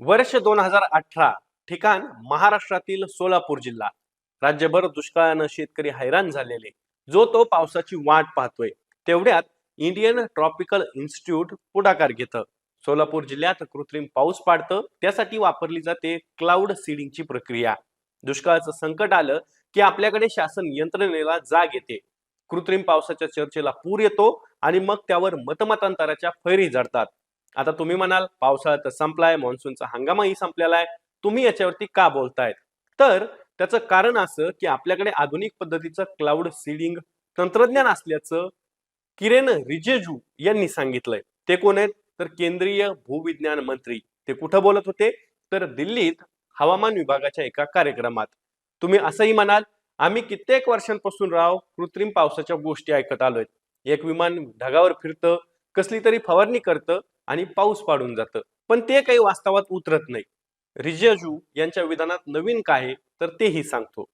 वर्ष दोन हजार अठरा ठिकाण महाराष्ट्रातील सोलापूर जिल्हा. राज्यभर दुष्काळानं शेतकरी हैराण झालेले. जो तो पावसाची वाट पाहतोय तेवढ्यात इंडियन ट्रॉपिकल इन्स्टिट्यूट पुढाकार घेतं. सोलापूर जिल्ह्यात कृत्रिम पाऊस पाडतं त्यासाठी वापरली जाते क्लाउड सीडिंगची प्रक्रिया. दुष्काळाचं संकट आलं की आपल्याकडे शासन यंत्रणेला जाग येते. कृत्रिम पावसाच्या चर्चेला पूर येतो आणि मग त्यावर मतमतांतराच्या फैरी जडतात आता तुम्ही म्हणाल पावसाळा तर संपलाय मान्सूनचा हंगामही संपलेला आहे तुम्ही याच्यावरती का बोलतायत? तर त्याचं कारण असं की आपल्याकडे आधुनिक पद्धतीचं क्लाउड सीडिंग तंत्रज्ञान असल्याचं किरेन रिजेजू यांनी सांगितलंय. ते कोण आहेत? तर केंद्रीय भूविज्ञान मंत्री. ते कुठं बोलत होते? तर दिल्लीत हवामान विभागाच्या एका कार्यक्रमात. तुम्ही असंही म्हणाल आम्ही कित्येक वर्षांपासून राव कृत्रिम पावसाच्या गोष्टी ऐकत आलोय एक विमान ढगावर फिरतं कसली तरी फवारणी करतं आणि पाऊस पाडून जातं. पण ते काही वास्तवात उतरत नाही. रिजाजू यांच्या विधानात नवीन काय आहे तर तेही सांगतो.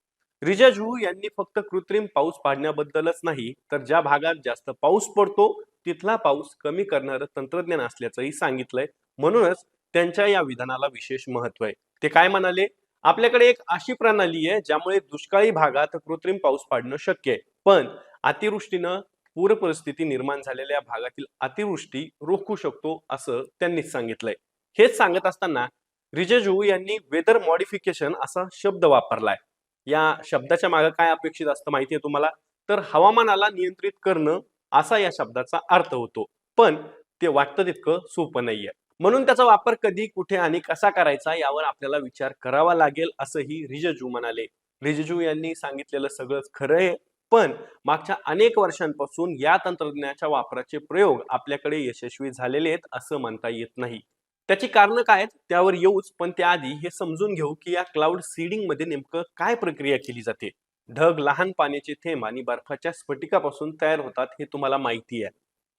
रिजाजू यांनी फक्त कृत्रिम पाऊस पाडण्याबद्दलच नाही तर ज्या भागात जास्त पाऊस पडतो तिथला पाऊस कमी करणारं तंत्रज्ञान असल्याचंही सांगितलंय. म्हणूनच त्यांच्या या विधानाला विशेष महत्त्व आहे. ते काय म्हणाले? आपल्याकडे एक अशी प्रणाली आहे ज्यामुळे दुष्काळी भागात कृत्रिम पाऊस पाडणं शक्य आहे. पण अतिवृष्टीनं पूर परिस्थिती निर्माण झालेल्या भागातील अतिवृष्टी रोखू शकतो असं त्यांनीच सांगितलंय. हेच सांगत असताना रिजेजू यांनी वेदर मॉडिफिकेशन असा शब्द वापरलाय. या शब्दाच्या मागे काय अपेक्षित असतं माहितीये तुम्हाला? तर हवामानाला नियंत्रित करणं असा या शब्दाचा अर्थ होतो. पण ते वाटतं तितकं सोपं नाहीये. म्हणून त्याचा वापर कधी कुठे आणि कसा करायचा यावर आपल्याला विचार करावा लागेल असंही रिजेजू म्हणाले. रिजेजू यांनी सांगितलेलं सगळंच खरं आहे. पण मागच्या अनेक वर्षांपासून या तंत्रज्ञानाच्या वापराचे प्रयोग आपल्याकडे यशस्वी झालेले आहेत असं म्हणता येत नाही. त्याची कारणं काय आहेत? त्यावर येऊच पण त्याआधी हे समजून घेऊ की या क्लाउड सीडिंगमध्ये नेमकं काय प्रक्रिया केली जाते? ढग लहान पाण्याचे थेंब आणि बर्फाच्या स्फटिकापासून तयार होतात हे तुम्हाला माहिती आहे.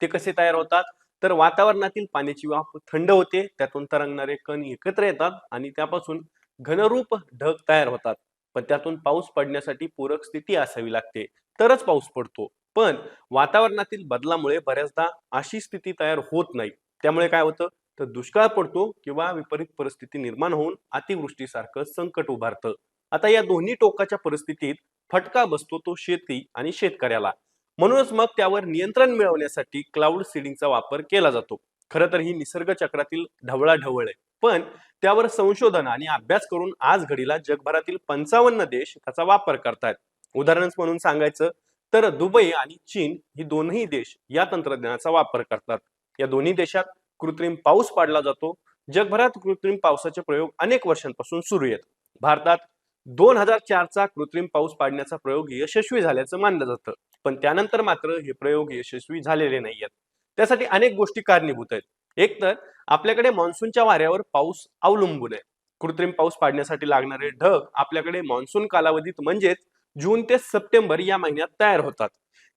ते कसे तयार होतात? तर वातावरणातील पाण्याची वाफ थंड होते त्यातून तरंगणारे कण एकत्र येतात आणि त्यापासून घनरूप ढग तयार होतात. पण त्यातून पाऊस पडण्यासाठी पूरक स्थिती असावी लागते. तरच पाऊस पडतो. पण वातावरणातील बदलामुळे बऱ्याचदा अशी स्थिती तयार होत नाही. त्यामुळे काय होतं? तर दुष्काळ पडतो किंवा विपरीत परिस्थिती निर्माण होऊन अतिवृष्टीसारखं संकट उभारतं. आता या दोन्ही टोकाच्या परिस्थितीत फटका बसतो तो शेती आणि शेतकऱ्याला. म्हणूनच मग त्यावर नियंत्रण मिळवण्यासाठी क्लाउड सीडिंगचा वापर केला जातो. खरं तर ही निसर्ग चक्रातील ढवळाढवळ आहे. पण त्यावर संशोधन आणि अभ्यास करून आज घडीला जगभरातील पंचावन्न देश त्याचा वापर करतायत. उदाहरणच म्हणून सांगायचं तर दुबई आणि चीन ही दोनही देश या तंत्रज्ञानाचा वापर करतात. या दोन्ही देशात कृत्रिम पाऊस पाडला जातो. जगभरात कृत्रिम पावसाचे प्रयोग अनेक वर्षांपासून सुरू आहेत. भारतात दोन हजार चारचा कृत्रिम पाऊस पाडण्याचा प्रयोग यशस्वी झाल्याचं मानलं जातं. पण त्यानंतर मात्र हे प्रयोग यशस्वी झालेले नाही आहेत त्यासाठी अनेक गोष्टी कारणीभूत आहेत. एक तर आपल्याकडे मान्सूनच्या वाऱ्यावर पाऊस अवलंबून आहे. कृत्रिम पाऊस पाडण्यासाठी लागणारे ढग आपल्याकडे मान्सून कालावधीत म्हणजेच जून ते सप्टेंबर या महिन्यात तयार होतात.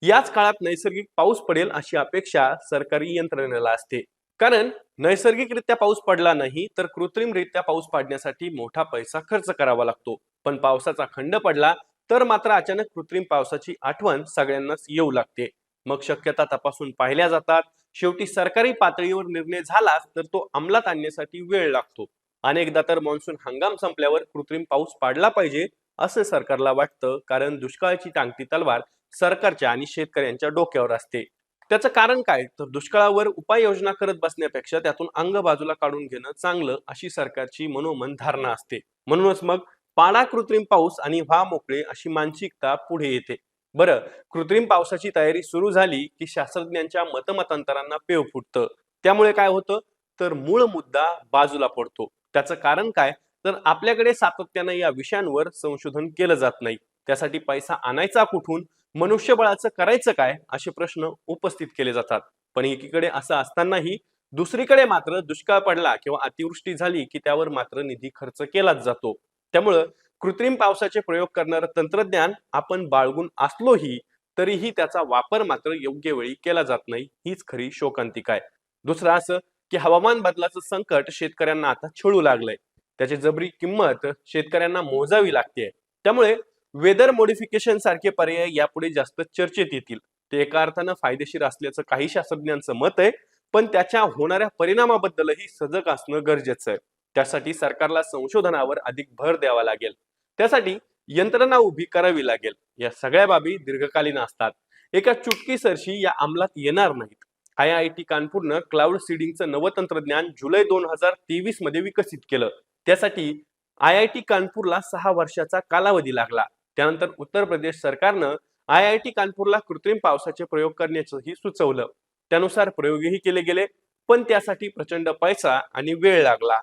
याच काळात नैसर्गिक पाऊस पडेल अशी अपेक्षा सरकारी यंत्रणेला असते. कारण नैसर्गिकरित्या पाऊस पडला नाही तर कृत्रिमरित्या पाऊस पाडण्यासाठी मोठा पैसा खर्च करावा लागतो. पण पावसाचा खंड पडला तर मात्र अचानक कृत्रिम पावसाची आठवण सगळ्यांनाच येऊ लागते. मग शक्यता तपासून पाहिल्या जातात. शेवटी सरकारी पातळीवर निर्णय झाला तर तो अंमलात आणण्यासाठी वेळ लागतो. अनेकदा तर मान्सून हंगाम संपल्यावर कृत्रिम पाऊस पाडला पाहिजे असं सरकारला वाटतं कारण दुष्काळाची टांगती तलवार सरकारच्या आणि शेतकऱ्यांच्या डोक्यावर असते. त्याचं कारण काय? तर दुष्काळावर उपाययोजना करत बसण्यापेक्षा त्यातून अंग बाजूला काढून घेणं चांगलं अशी सरकारची मनोमन धारणा असते. म्हणूनच मग पाडा कृत्रिम पाऊस आणि व्हा मोकळे अशी मानसिकता पुढे येते. बरं कृत्रिम पावसाची तयारी सुरू झाली की शास्त्रज्ञांच्या मतमतांतरांना पेव फुटतं. त्यामुळे काय होतं? तर मूळ मुद्दा बाजूला पडतो. त्याचं कारण काय? तर आपल्याकडे सातत्यानं या विषयांवर संशोधन केलं जात नाही. त्यासाठी पैसा आणायचा कुठून? मनुष्यबळाचं करायचं काय? असे प्रश्न उपस्थित केले जातात. पण एकीकडे असं असतानाही दुसरीकडे मात्र दुष्काळ पडला किंवा अतिवृष्टी झाली की त्यावर मात्र निधी खर्च केलाच जातो. त्यामुळं कृत्रिम पावसाचे प्रयोग करणारं तंत्रज्ञान आपण बाळगून असलोही तरीही त्याचा वापर मात्र योग्य वेळी केला जात नाही हीच खरी शोकांतिका आहे. दुसरं असं की हवामान बदलाचं संकट शेतकऱ्यांना आता छळू लागलंय. त्याची जबरी किंमत शेतकऱ्यांना मोजावी लागते. त्यामुळे वेदर मॉडिफिकेशन सारखे पर्याय यापुढे जास्त चर्चेत येतील. ते एका अर्थानं फायदेशीर असल्याचं काही शास्त्रज्ञांचं मत आहे पण त्याच्या होणाऱ्या परिणामाबद्दलही सजग असणं गरजेचं आहे. त्यासाठी सरकारला संशोधनावर अधिक भर द्यावा लागेल. त्यासाठी यंत्रणा उभी करावी लागेल. या सगळ्या बाबी दीर्घकालीन असतात. एका चुटकीसरशी या अंमलात येणार नाहीत. आय आय टी कानपूरनं क्लाउड सीडिंगचं नवं तंत्रज्ञान जुलै दोन हजार तेवीसमध्ये विकसित केलं. त्यासाठी आय आय टी कानपूरला सहा वर्षाचा कालावधी लागला. त्यानंतर उत्तर प्रदेश सरकारनं आय आय टी कानपूरला कृत्रिम पावसाचे प्रयोग करण्याचंही सुचवलं. त्यानुसार प्रयोगही केले गेले पण त्यासाठी प्रचंड पैसा आणि वेळ लागला.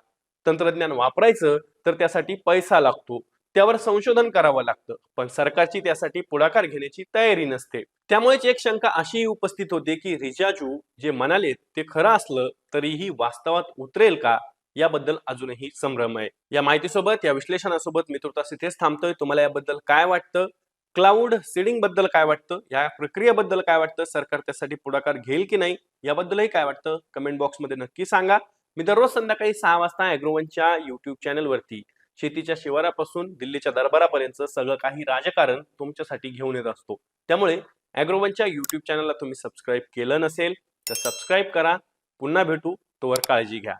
तंत्रज्ञान वापरायचं तर त्यासाठी पैसा लागतो. त्यावर संशोधन करावं लागतं पण सरकारची त्यासाठी पुढाकार घेण्याची तयारी नसते. त्यामुळेच एक शंका अशीही उपस्थित होते की रिजाजू जे म्हणाले ते खरं असलं तरीही वास्तवात उतरेल का? याबद्दल अजूनही संभ्रम आहे. या माहितीसोबत या विश्लेषणासोबत मी तुर्तास इथेच थांबतोय. तुम्हाला याबद्दल काय वाटतं? क्लाउड सीडिंगबद्दल काय वाटतं? या प्रक्रियेबद्दल काय वाटतं? सरकार त्यासाठी पुढाकार घेईल की नाही? याबद्दलही काय वाटतं? कमेंट बॉक्समध्ये नक्की सांगा. मी दररोज संध्याकाळी सहा वाजता अॅग्रोवनच्या युट्यूब चॅनलवरती शेतीच्या शिवारापासून दिल्लीच्या दरबारापर्यंत सगळं काही राजकारण तुमच्यासाठी घेऊन येत असतो. त्यामुळे अॅग्रोवनच्या युट्यूब चॅनलला तुम्ही सबस्क्राईब केलं नसेल तर सबस्क्राईब करा. पुन्हा भेटू. तोवर काळजी घ्या.